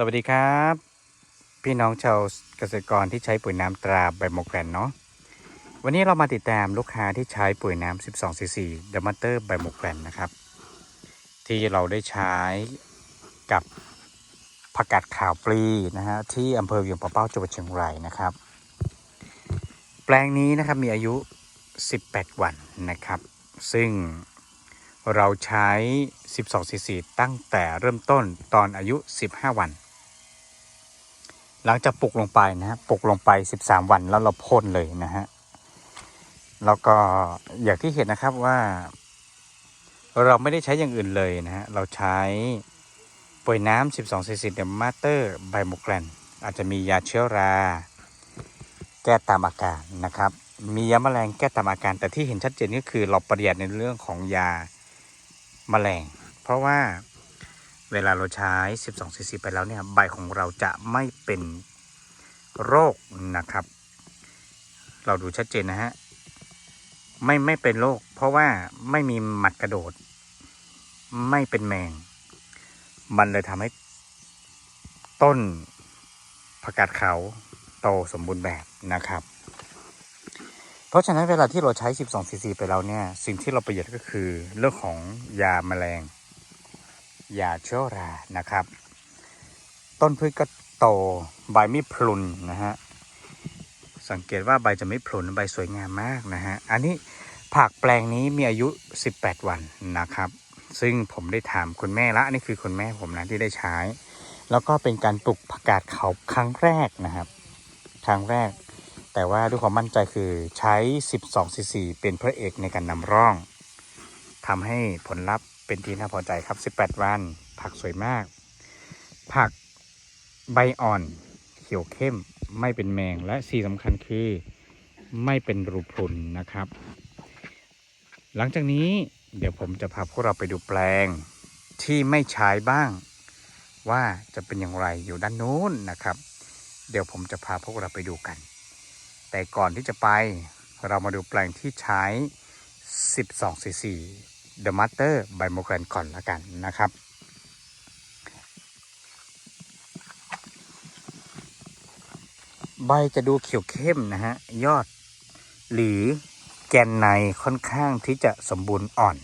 สวัสดีครับ พี่น้องชาวเกษตรกรที่ใช้ปุ๋ยน้ำตราไบโมแกนเนาะวันนี้เรามาติดตามลูกค้าที่ใช้ปุ๋ยน้ำ 12 cc เดอะมัตเตอร์ไบโมแกนนะครับ ที่เราได้ใช้กับผักกาดขาวปลีนะฮะที่อำเภอเวียงปะเป้าจังหวัดเชียงรายนะครับ แปลงนี้นะครับมีอายุ 18 วันนะครับ ซึ่งเราใช้ 12 cc ตั้งแต่เริ่มต้นตอนอายุ 15 วัน หลังจากปลูกลงไปนะฮะปลูกลงไป 13 วันแล้วเราพ่นเลยนะฮะแล้วก็อย่างที่เห็นนะครับว่า เราไม่ได้ใช้อย่างอื่นเลยนะฮะเราใช้ปุ๋ยน้ำ12 cc เดมมาเตอร์ไบโมแกรนอาจจะมียาเชื้อรา แก้ตามอาการนะครับ มียาแมลงแก้ตามอาการ แต่ที่เห็นชัดเจนก็คือเราประหยัดในเรื่องของยาแมลง เพราะว่าเวลาเราใช้ 12 cc ไปแล้วเนี่ยใบของเราจะไม่ เป็นโรคนะครับ เราดูชัดเจนนะฮะไม่ไม่เป็นโรคเพราะว่าไม่มีหมัดกระโดด ไม่เป็นแมง มันเลยทำให้ต้นผักกาดขาวโตสมบูรณ์แบบนะครับ เพราะฉะนั้นเวลาที่เราใช้ 12 ซีซีไปแล้วเนี่ย สิ่งที่เราประหยัดก็คือเรื่องของยาแมลง ยาเชื้อรานะครับ ต้นพืชก็โตใบไม่พลุนนะฮะสังเกตว่าใบจะไม่พลุนใบสวยงามมากนะฮะอันนี้ผักแปลงนี้มีอายุ 18 วันนะครับ ซึ่งผมได้ถามคุณแม่ละอันนี่คือคุณแม่ผมนะที่ได้ใช้ แล้วก็เป็นการปลูกผักกาดเขาครั้งแรกนะครับครั้งแรก แต่ว่าด้วยความมั่นใจคือใช้ 12ซีซีเป็นพระเอกในการนำร่องทำให้ผลลัพธ์เป็นที่น่าพอใจครับ 18 วัน ผักสวยมาก ผัก ใบอ่อนเขียวเข้มไม่เป็นแมงและสิ่สำคัญคือไม่เป็นรูพรุนนะครับ หลังจากนี้เดี๋ยวผมจะพาพวกเราไปดูแปลงที่ไม่ใช้บ้าง ว่าจะเป็นอย่างไรอยู่ด้านนู้นนะครับ เดี๋ยวผมจะพาพวกเราไปดูกัน แต่ก่อนที่จะไปเรามาดูแปลงที่ใช้ 12 cc The Master by m o g r a n ก่อนละกันนะครับ ใบจะดูเขียวเข้มนะฮะ ยอด หรือแกนในค่อนข้างที่จะสมบูรณ์อ่อน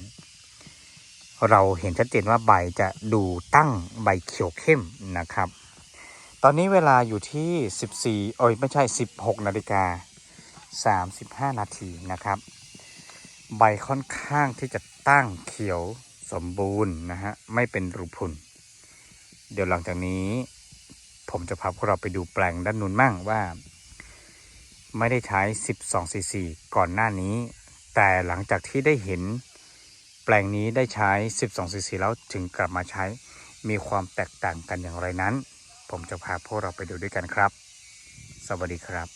เราเห็นชัดเจนว่าใบจะดูตั้งใบเขียวเข้มนะครับ ตอนนี้เวลาอยู่ที่ 14 โอ้ยไม่ใช่ 16 นาฬิกา 35 นาทีนะครับ ใบค่อนข้างที่จะตั้งเขียวสมบูรณ์นะฮะ ไม่เป็นรูพุน เดี๋ยวหลังจากนี้ ผมจะพาพวกเราไปดูแปลงด้านนู้นมั่งว่า ไม่ได้ใช้ 12cc ก่อนหน้านี้ แต่หลังจากที่ได้เห็น แปลงนี้ได้ใช้ 12cc แล้วถึงกลับมาใช้ มีความแตกต่างกันอย่างไรนั้น ผมจะพาพวกเราไปดูด้วยกันครับ สวัสดีครับ